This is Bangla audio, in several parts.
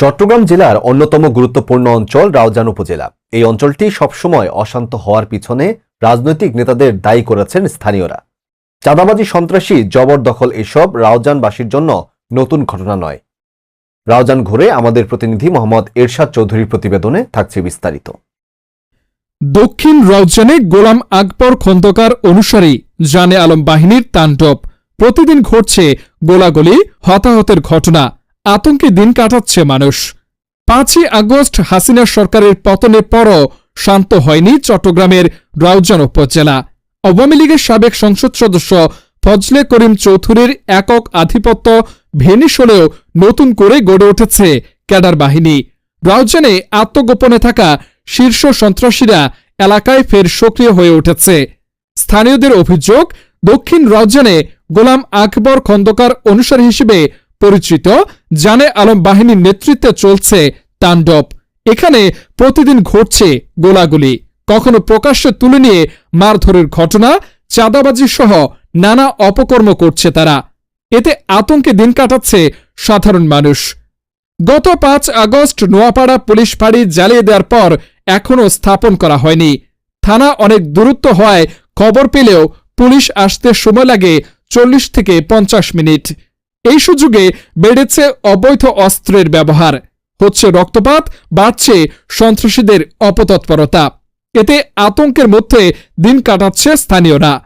চট্টগ্রাম জেলার অন্যতম গুরুত্বপূর্ণ অঞ্চল রাউজান উপজেলা। এই অঞ্চলটি সবসময় অশান্ত হওয়ার পিছনে রাজনৈতিক নেতাদের দায়ী করেছেন স্থানীয়রা। চাঁদাবাজি, সন্ত্রাসী, জবরদখল এসব রাউজানবাসীর জন্য নতুন ঘটনা নয়। রাউজান ঘুরে আমাদের প্রতিনিধি মোহাম্মদ এরশাদ চৌধুরীর প্রতিবেদনে থাকছে বিস্তারিত। দক্ষিণ রাউজানে গোলাম আকবর খন্দকার অনুসারী জানে আলম বাহিনীর তাণ্ডব। প্রতিদিন ঘটছে গোলাগুলি, হতাহতের ঘটনা। আতঙ্কে দিন কাটাচ্ছে মানুষ। পাঁচই আগস্ট হাসিনা সরকারের পতনের পরও শান্ত হয়নি চট্টগ্রামের রাউজান উপজেলা। আওয়ামী লীগের সাবেক সংসদ সদস্য ফজলে করিম চৌধুরীর একক আধিপত্য ভেনিস হলেও নতুন করে গড়ে উঠেছে ক্যাডার বাহিনী। রাউজানে আত্মগোপনে থাকা শীর্ষ সন্ত্রাসীরা এলাকায় ফের সক্রিয় হয়ে উঠেছে। স্থানীয়দের অভিযোগ, দক্ষিণ রাউজানে গোলাম আকবর খন্দকার অনুসারী হিসেবে পরিচিত, জানে আলম বাহিনীর নেতৃত্বে চলছে তাণ্ডব। এখানে প্রতিদিন ঘটছে গোলাগুলি। কখনো প্রকাশ্যে তুলে নিয়ে মারধরের ঘটনা, চাঁদাবাজি সহ নানা অপকর্ম করছে তারা। এতে আতঙ্কে দিন কাটাচ্ছে সাধারণ মানুষ। গত পাঁচ আগস্ট নোয়াপাড়া পুলিশ ফাঁড়ি জ্বালিয়ে দেওয়ার পর এখনও স্থাপন করা হয়নি। থানা অনেক দূরত্ব হওয়ায় খবর পেলেও পুলিশ আসতে সময় লাগে চল্লিশ থেকে পঞ্চাশ মিনিট। এই সুযোগে বেড়েছে অবৈধ অস্ত্রের ব্যবহার। হচ্ছে রক্তপাত, বাড়ছে সন্ত্রাসীদের অপতৎপরতা। এতে আতঙ্কের মধ্যে দিন কাটাচ্ছে স্থানীয়রা।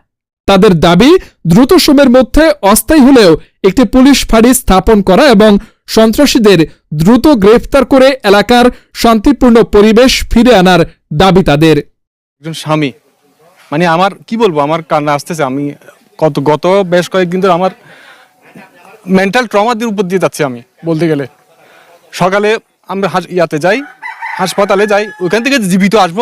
তাদের দাবি, দ্রুত সময়ের মধ্যে অস্থায়ী হলেও একটি পুলিশ ফাঁড়ি স্থাপন করা এবং সন্ত্রাসীদের দ্রুত গ্রেফতার করে এলাকার শান্তিপূর্ণ পরিবেশ ফিরে আনার দাবি তাদের। একজন স্বামী। মানে আমার, কি বলব? আমার কান্না আসতেছে। আমি কত, গত বেশ কয়েকদিন ধরে আমার মেন্টাল ট্রমার উপর দিয়ে যাচ্ছি আমি বলতে গেলে। সকালে আমরা হাস- ইয়াতে যাই হাসপাতালে যাই ওইখান থেকে জীবিত আসব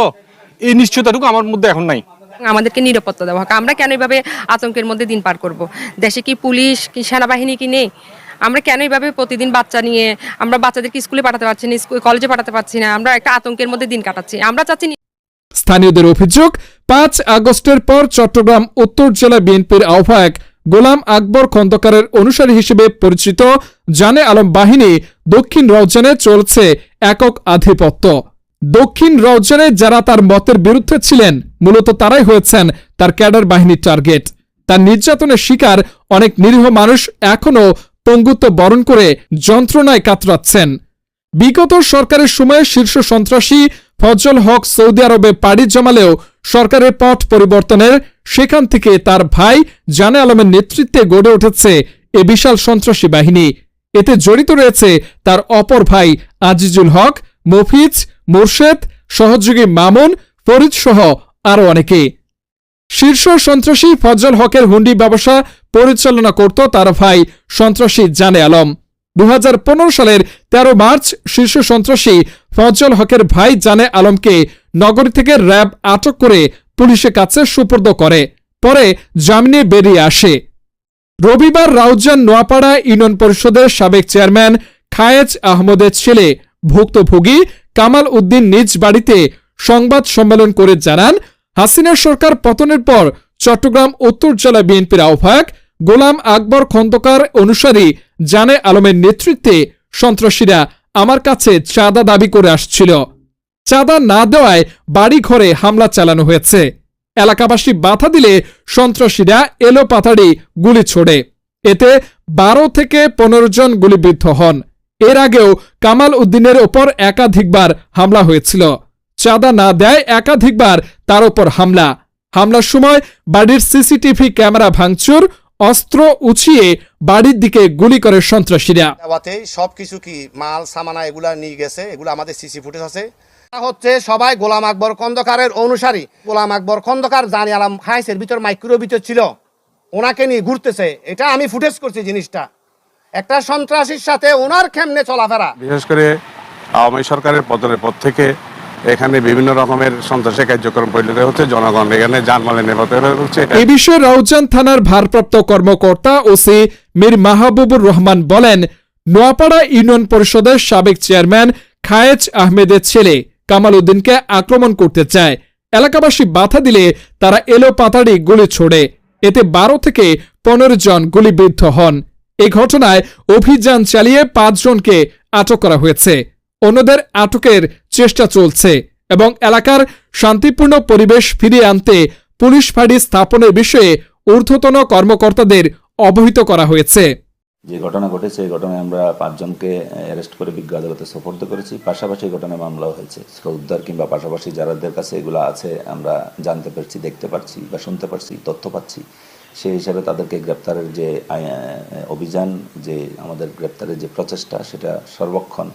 এই নিশ্চয়তাটুকু আমার মধ্যে এখন নাই। আমাদেরকে নিরাপত্তা দেওয়া হোক। আমরা কেন এভাবে আতঙ্কের মধ্যে দিন পার করব? দেশে কি পুলিশ কি সেনাবাহিনী কি নেই? আমরা কেন এইভাবে প্রতিদিন বাচ্চা নিয়ে আমরা বাচ্চাদেরকে স্কুলে পাঠাতে পারছি না স্কুল কলেজে পাঠাতে পারছি না? আমরা একটা আতঙ্কের মধ্যে দিন কাটাচ্ছি। আমরা চাচ্ছি স্থানীয়দের অভিযোগ পাঁচ আগস্টের পর চট্টগ্রাম উত্তর জেলা বিএনপির আহ্বায়ক গোলাম আকবর খন্দকারের অনুসারী হিসেবে পরিচিত জানে আলম বাহিনী দক্ষিণ রওজানে চলছে একক আধিপত্য। দক্ষিণ রওজানে যারা তার মতের বিরুদ্ধে ছিলেন, মূলত তারাই হয়েছেন তার ক্যাডার বাহিনীর টার্গেট। তার নির্যাতনের শিকার অনেক নিরীহ মানুষ এখনও পঙ্গুত্ব বরণ করে যন্ত্রণায় কাতরাচ্ছেন। বিগত সরকারের সময়ে শীর্ষ সন্ত্রাসী ফজল হক সৌদি আরবে পাড়ি জমালেও সরকারের পথ পরিবর্তনের, সেখান থেকে তার ভাই জানে আলমের নেতৃত্বে গড়ে উঠেছে এ বিশাল সন্ত্রাসী বাহিনী। এতে জড়িত রয়েছে তার অপর ভাই আজিজুল হক, মফিজ, মোর্শেদ, সহযোগী মামুন, ফরিদ সহ আরও অনেকে। শীর্ষ সন্ত্রাসী ফজল হকের হুন্ডি ব্যবসা পরিচালনা করত তার ভাই সন্ত্রাসী জানে আলম। দু হাজার পনেরো সালের ১৩ মার্চ শীর্ষ সন্ত্রাসী ফজল হকের ভাই জানে আলমকে নগরী থেকে র্যাব আটক করে পুলিশের কাছে সুপর্দ করে। পরে জামিনে বেরিয়ে আসে। রবিবার রাউজান নোয়াপাড়া ইউনিয়ন পরিষদের সাবেক চেয়ারম্যান খায়েজ আহমদের ছেলে, ভুক্তভোগী কামাল উদ্দিন নিজ বাড়িতে সংবাদ সম্মেলন করে জানান, হাসিনা সরকার পতনের পর চট্টগ্রাম উত্তর জেলা বিএনপির আহ্বায়ক গোলাম আকবর খন্দকার অনুসারী জানে আলমের নেতৃত্বে সন্ত্রাসীরা আমার কাছে চাঁদা দাবি করে আসছিল। চাঁদা না দেওয়ায় বাড়ি ঘরে হামলা চালানো হয়েছে। এলাকাবাসী বাধা দিলে সন্ত্রাসীরা এলো পাতাড়ি গুলি ছোড়ে। এতে বারো থেকে পনেরো জন গুলিবিদ্ধ হন। এর আগেও কামাল উদ্দিনের ওপর একাধিকবার হামলা হয়েছিল। চাঁদা না দেয় একাধিকবার তার ওপর হামলা। হামলার সময় বাড়ির সিসিটিভি ক্যামেরা ভাঙচুর, অস্ত্র উঁচিয়ে বাড়ির দিকে গুলি করে সন্ত্রাসীরা। দেওয়াতে সব কি মাল, সামানা এগুলা নিয়ে গেছে? এগুলো আমাদের সিসি ফুটেজ আছে। হচ্ছে সবাই গোলাম আকবর খন্দকারের অনুসারী। গোলাম আকবর খন্দকার জানি আলাম খাইসের ভিতর মাইক্রো ভিতর ছিল। ওনাকে নিয়ে ঘুরতেছে। এটা আমি ফুটেজ করছি জিনিসটা। একটা সন্ত্রাসীর সাথে ওনার কেমনে চলাফেরা? বিশেষ করে আওয়ামী সরকারের পতনের পর থেকে এখানে বিভিন্ন রকমের সন্ত্রাসী কার্যক্রম পরিণত হচ্ছে। জনগণ এখানে যানমালের নিরাপত্তা হচ্ছে এ বিষয়ে রাউজান থানার ভারপ্রাপ্ত কর্মকর্তা ওসি মীর মাহবুবুর রহমান বলেন নোয়াপাড়া ইউনিয়ন পরিষদের সাবেক চেয়ারম্যান খায়েজ আহমেদের ছেলে কামাল উদ্দিনকে আক্রমণ করতে চায়। এলাকাবাসী বাধা দিলে তারা এলো পাতাড়ি গুলি ছোড়ে। এতে বারো থেকে পনেরো জন গুলিবিদ্ধ হন। এই ঘটনায় অভিযান চালিয়ে পাঁচজনকে আটক করা হয়েছে। অন্যদের আটকের চেষ্টা চলছে এবং এলাকার শান্তিপূর্ণ পরিবেশ ফিরিয়ে আনতে পুলিশ ফাঁড়ি স্থাপনের বিষয়ে ঊর্ধ্বতন কর্মকর্তাদের অবহিত করা হয়েছে। যে ঘটনা ঘটেছে, এই ঘটনায় আমরা পাঁচজনকে অ্যারেস্ট করে বিজ্ঞ আদালতে সোপর্দ করেছি। পাশাপাশি ঘটনায় মামলাও হয়েছে। উদ্ধার কিংবা পাশাপাশি যারাদের কাছে এগুলো আছে, আমরা জানতে পারছি, দেখতে পারছি বা শুনতে পারছি, তথ্য পাচ্ছি। সেই হিসাবে তাদেরকে গ্রেপ্তারের যে অভিযান, যে আমাদের গ্রেপ্তারের যে প্রচেষ্টা, সেটা সর্বক্ষণ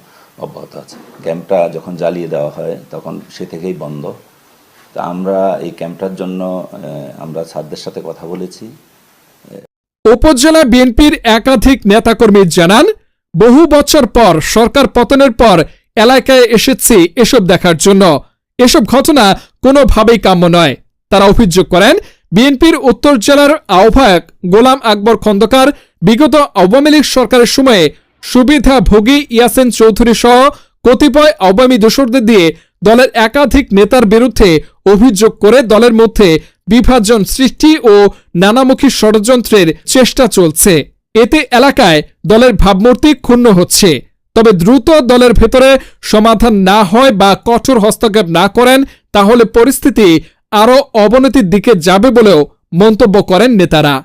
অব্যাহত আছে। ক্যাম্পটা যখন জ্বালিয়ে দেওয়া হয়, তখন সে থেকেই বন্ধ। তা আমরা এই ক্যাম্পটার জন্য আমরা স্যারদের সাথে কথা বলেছি। উপজেলা বিএনপির একাধিক নেতাকর্মী জানান, বহু বছর পর সরকার পতনের পর এলাকায় এসেছি এসব দেখার জন্য। এসব ঘটনা কোনোভাবেই কাম্য নয়। তারা অভিযোগ করেন, বিএনপির উত্তর জেলার আহ্বায়ক গোলাম আকবর খন্দকার বিগত আওয়ামী লীগ সরকারের সময়ে সুবিধাভোগী ইয়াসিন চৌধুরী সহ কতিপয় আওয়ামী দোষরদের দিয়ে দলের একাধিক নেতার বিরুদ্ধে অভিযোগ করে দলের মধ্যে বিভাজন সৃষ্টি ও নানামুখী ষড়যন্ত্রের চেষ্টা চলছে। এতে এলাকায় দলের ভাবমূর্তি ক্ষুণ্ণ হচ্ছে। তবে দ্রুত দলের ভেতরে সমাধান না হয় বা কঠোর হস্তক্ষেপ না করেন, তাহলে পরিস্থিতি আরও অবনতির দিকে যাবে বলেও মন্তব্য করেন নেতারা।